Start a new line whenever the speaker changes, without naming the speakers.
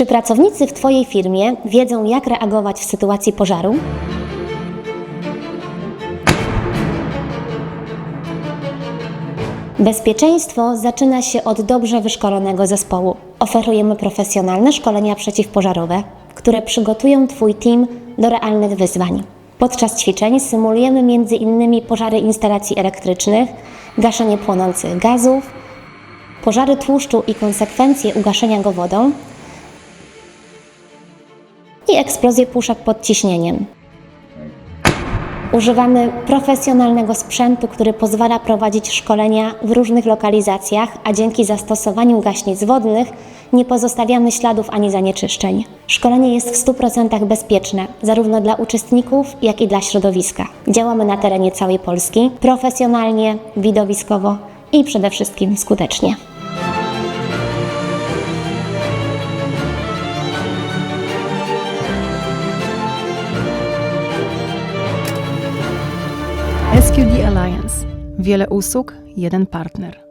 Czy pracownicy w Twojej firmie wiedzą, jak reagować w sytuacji pożaru? Bezpieczeństwo zaczyna się od dobrze wyszkolonego zespołu. Oferujemy profesjonalne szkolenia przeciwpożarowe, które przygotują Twój team do realnych wyzwań. Podczas ćwiczeń symulujemy m.in. pożary instalacji elektrycznych, gaszenie płonących gazów, pożary tłuszczu i konsekwencje ugaszenia go wodą i eksplozję puszek pod ciśnieniem. Używamy profesjonalnego sprzętu, który pozwala prowadzić szkolenia w różnych lokalizacjach, a dzięki zastosowaniu gaśnic wodnych nie pozostawiamy śladów ani zanieczyszczeń. Szkolenie jest w 100% bezpieczne, zarówno dla uczestników, jak i dla środowiska. Działamy na terenie całej Polski, profesjonalnie, widowiskowo i przede wszystkim skutecznie.
SQD Alliance. Wiele usług, jeden partner.